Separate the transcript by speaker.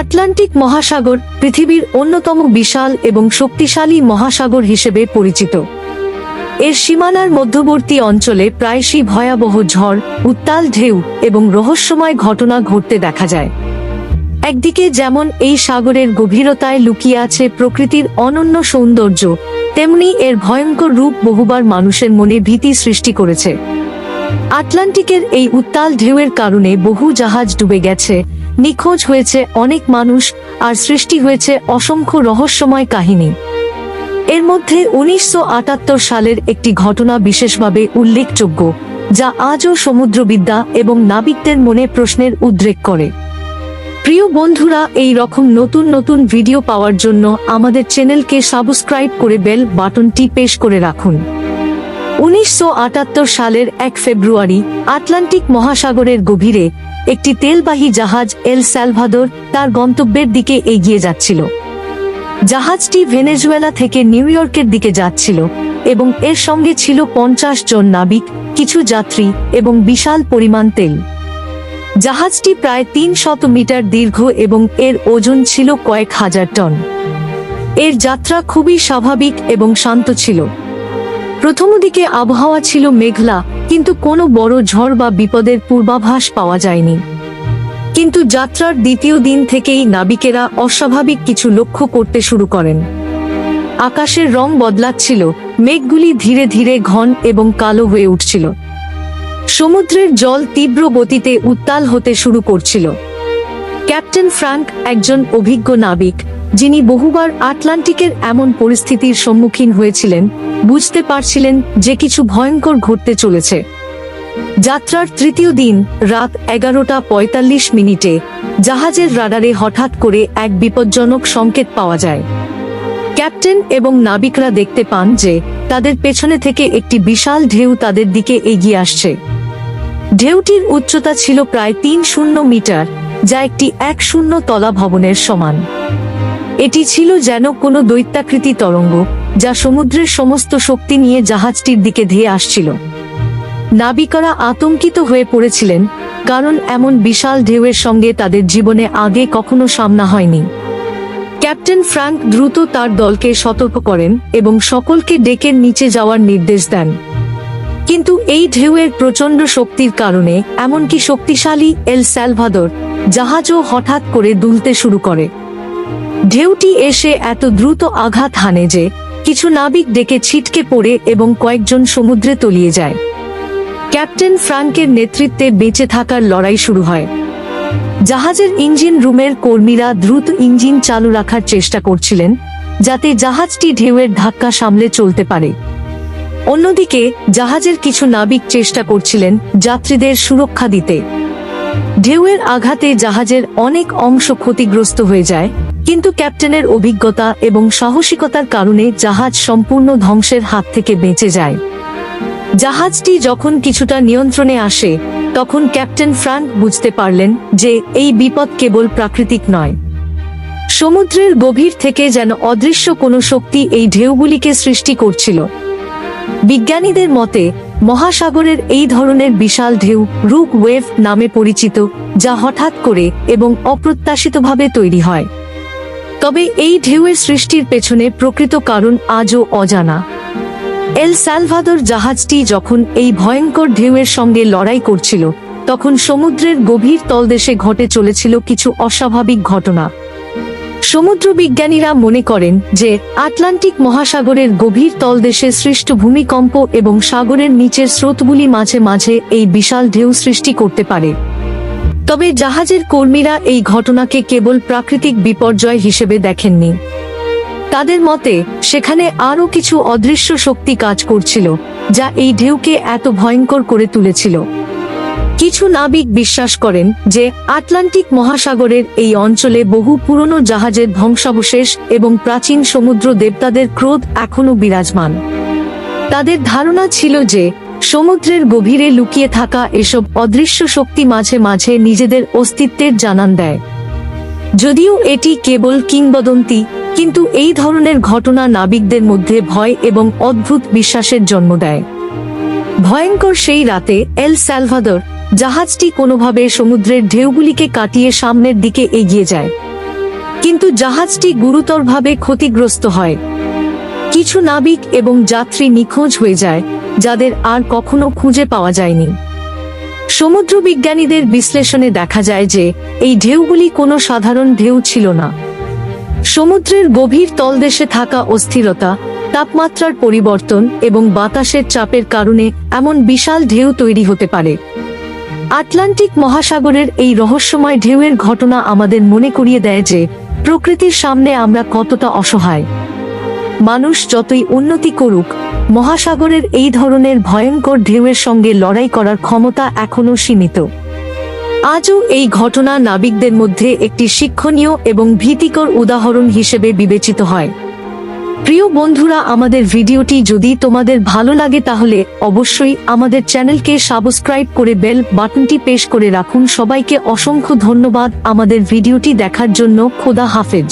Speaker 1: Atlantic মহাসাগর পৃথিবীর অন্যতম বিশাল এবং শক্তিশালী মহাসাগর হিসেবে পরিচিত। এর সীমানার মধ্যবর্তী অঞ্চলে প্রায়শই ভয়াবহ ঝড়, উত্তাল ঢেউ এবং রহস্যময় ঘটনা ঘটতে দেখা যায়। একদিকে যেমন এই সাগরের গভীরতায় লুকিয়ে আছে প্রকৃতির অনন্য সৌন্দর্য, তেমনি এর ভয়ঙ্কর রূপ বহুবার মানুষের মনে ভীতি সৃষ্টি করেছে। আটলান্টিকের এই উত্তাল ঢেউয়ের কারণে বহু জাহাজ ডুবে গেছে নিখোঁজ হয়েছে অনেক মানুষ আর সৃষ্টি হয়েছে অসংখ্য রহস্যময় কাহিনী। এর মধ্যে উনিশশো আটাত্তর সালের একটি ঘটনা বিশেষভাবে উল্লেখযোগ্য, যা আজও সমুদ্রবিদ্যা এবং নাবিকদের মনে প্রশ্নের উদ্রেক করে। প্রিয় বন্ধুরা, এই রকম নতুন নতুন ভিডিও পাওয়ার জন্য আমাদের চ্যানেলকে সাবস্ক্রাইব করে বেল বাটনটি পেশ করে রাখুন। উনিশশো আটাত্তর সালের এক ফেব্রুয়ারি আটলান্টিক মহাসাগরের গভীরে একটি তেলবাহী জাহাজ এল স্যালভাদোর তার গন্তব্যের দিকে এগিয়ে যাচ্ছিল। জাহাজটি ভেনেজুয়েলা থেকে নিউ ইয়র্কের দিকে যাচ্ছিল এবং এর সঙ্গে ছিল পঞ্চাশ জন নাবিক, কিছু যাত্রী এবং বিশাল পরিমাণ তেল। জাহাজটি প্রায় তিন শত মিটার দীর্ঘ এবং এর ওজন ছিল কয়েক হাজার টন। এর যাত্রা খুবই স্বাভাবিক এবং শান্ত ছিল। প্রথম দিকে আবহাওয়া ছিল মেঘলা কিন্তু কোনো বড় ঝড় বা বিপদের পূর্বাভাস পাওয়া যায়নি। কিন্তু যাত্রার দ্বিতীয় দিন থেকেই নাবিকেরা অস্বাভাবিক কিছু লক্ষ্য করতে শুরু করেন। আকাশের রং বদলাচ্ছিল, মেঘগুলি ধীরে ধীরে ঘন এবং কালো হয়ে উঠছিল। সমুদ্রের জল তীব্র গতিতে উত্তাল হতে শুরু করছিল। ক্যাপ্টেন ফ্রাঙ্ক একজন অভিজ্ঞ নাবিক যিনি বহুবার আটলান্টিকের এমন পরিস্থিতির সম্মুখীন হয়েছিলেন, বুঝতে পারছিলেন যে কিছু ভয়ঙ্কর ঘটতে চলেছে। যাত্রার তৃতীয় দিন রাত এগারোটা পঁয়তাল্লিশ মিনিটে জাহাজের রাডারে হঠাৎ করে এক বিপজ্জনক সংকেত পাওয়া যায়। ক্যাপ্টেন এবং নাবিকরা দেখতে পান যে তাদের পেছনে থেকে একটি বিশাল ঢেউ তাদের দিকে এগিয়ে আসছে। ঢেউটির উচ্চতা ছিল প্রায় তিন শূন্য মিটার, যা একটি এক শূন্য তলা ভবনের সমান। এটি ছিল যেন কোনো দৈত্যাকৃতি তরঙ্গ, যা সমুদ্রের সমস্ত শক্তি নিয়ে জাহাজটির দিকে ধেয়ে আসছিল। নাবিকরা আতঙ্কিত হয়ে পড়েছিলেন, কারণ এমন বিশাল ঢেউয়ের সঙ্গে তাদের জীবনে আগে কখনো সামনা হয়নি। ক্যাপ্টেন ফ্রাঙ্ক দ্রুত তার দলকে সতর্ক করেন এবং সকলকে ডেকের নিচে যাওয়ার নির্দেশ দেন। কিন্তু এই ঢেউয়ের প্রচণ্ড শক্তির কারণে এমনকি শক্তিশালী এল স্যালভাদর জাহাজও হঠাৎ করে দুলতে শুরু করে। ঢেউটি এসে এত দ্রুত আঘাত হানে যে কিছু নাবিক ডেকে ছিটকে পড়ে এবং কয়েকজন সমুদ্রে তলিয়ে যায়। ক্যাপ্টেন ফ্রাঙ্কের নেতৃত্বে বেঁচে থাকার লড়াই শুরু হয়। জাহাজের ইঞ্জিন রুমের কর্মীরা দ্রুত ইঞ্জিন চালু রাখার চেষ্টা করছিলেন, যাতে জাহাজটি ঢেউয়ের ধাক্কা সামলে চলতে পারে। অন্যদিকে জাহাজের কিছু নাবিক চেষ্টা করছিলেন যাত্রীদের সুরক্ষা দিতে। ঢেউয়ের আঘাতে জাহাজের অনেক অংশ ক্ষতিগ্রস্ত হয়ে যায়, কিন্তু ক্যাপ্টেনের অভিজ্ঞতা এবং সাহসিকতার কারণে জাহাজ সম্পূর্ণ ধ্বংসের হাত থেকে বেঁচে যায়। জাহাজটি যখন কিছুটা নিয়ন্ত্রণে আসে, তখন ক্যাপ্টেন ফ্রাঙ্ক বুঝতে পারলেন যে এই বিপদ কেবল প্রাকৃতিক নয়। সমুদ্রের গভীর থেকে যেন অদৃশ্য কোনো শক্তি এই ঢেউগুলিকে সৃষ্টি করছিল। বিজ্ঞানীদের মতে মহাসাগরের এই ধরনের বিশাল ঢেউ রুক ওয়েভ নামে পরিচিত, যা হঠাৎ করে এবং অপ্রত্যাশিতভাবে তৈরি হয়। তবে এই ঢেউয়ের সৃষ্টির পেছনে প্রকৃত কারণ আজও অজানা। এল সালভাদর জাহাজটি যখন এই ভয়ঙ্কর ঢেউয়ের সঙ্গে লড়াই করছিল, তখন সমুদ্রের গভীর তলদেশে ঘটে চলেছিল কিছু অস্বাভাবিক ঘটনা। সমুদ্র বিজ্ঞানীরা মনে করেন যে আটলান্টিক মহাসাগরের গভীর তলদেশে সৃষ্ট ভূমিকম্প এবং সাগরের নিচের স্রোতগুলি মাঝে মাঝে এই বিশাল ঢেউ সৃষ্টি করতে পারে। তবে জাহাজের কর্মীরা এই ঘটনাকে কেবল প্রাকৃতিক বিপর্যয় হিসেবে দেখেননি। তাদের মতে, সেখানে আরও কিছু অদৃশ্য শক্তি কাজ করছিল, যা এই ঢেউকে এত ভয়ঙ্কর করে তুলেছিল। কিছু নাবিক বিশ্বাস করেন যে আটলান্টিক মহাসাগরের এই অঞ্চলে বহু পুরনো জাহাজের ধ্বংসাবশেষ এবং প্রাচীন সমুদ্র দেবতাদের ক্রোধ এখনও বিরাজমান। তাদের ধারণা ছিল যে সমুদ্রের গভীরে লুকিয়ে থাকা এসব অদৃশ্য শক্তি মাঝে মাঝে নিজেদের অস্তিত্বের জানান দেয়। যদিও এটি কেবল কিংবদন্তি, কিন্তু এই ধরনের ঘটনা নাবিকদের মধ্যে ভয় এবং অদ্ভুত বিশ্বাসের জন্ম দেয়। ভয়ঙ্কর সেই রাতে এল স্যালভাদর জাহাজটি কোনোভাবে সমুদ্রের ঢেউগুলিকে কাটিয়ে সামনের দিকে এগিয়ে যায়। কিন্তু জাহাজটি গুরুতরভাবে ক্ষতিগ্রস্ত হয়। কিছু নাবিক এবং যাত্রী নিখোঁজ হয়ে যায়, যাদের আর কখনো খুঁজে পাওয়া যায়নি। সমুদ্র বিজ্ঞানীদের বিশ্লেষণে দেখা যায় যে, এই ঢেউগুলি কোনো সাধারণ ঢেউ ছিল না। সমুদ্রের গভীর তলদেশে থাকা অস্থিরতা, তাপমাত্রার পরিবর্তন এবং বাতাসের চাপের কারণে এমন বিশাল ঢেউ তৈরি হতে পারে। আটলান্টিক মহাসাগরের এই রহস্যময় ঢেউয়ের ঘটনা আমাদের মনে করিয়ে দেয় যে, প্রকৃতির সামনে আমরা কতটা অসহায়। মানুষ যতই উন্নতি করুক, মহাসাগরের এই ধরনের ভয়ঙ্কর ঢেউয়ের সঙ্গে লড়াই করার ক্ষমতা এখনও সীমিত। আজও এই ঘটনা নাবিকদের মধ্যে একটি শিক্ষণীয় এবং ভীতিকর উদাহরণ হিসেবে বিবেচিত হয়। প্রিয় বন্ধুরা, আমাদের ভিডিওটি যদি তোমাদের ভালো লাগে তাহলে অবশ্যই আমাদের চ্যানেলকে সাবস্ক্রাইব করে বেল বাটনটি পেশ করে রাখুন। সবাইকে অসংখ্য ধন্যবাদ আমাদের ভিডিওটি দেখার জন্য। খোদা হাফেজ।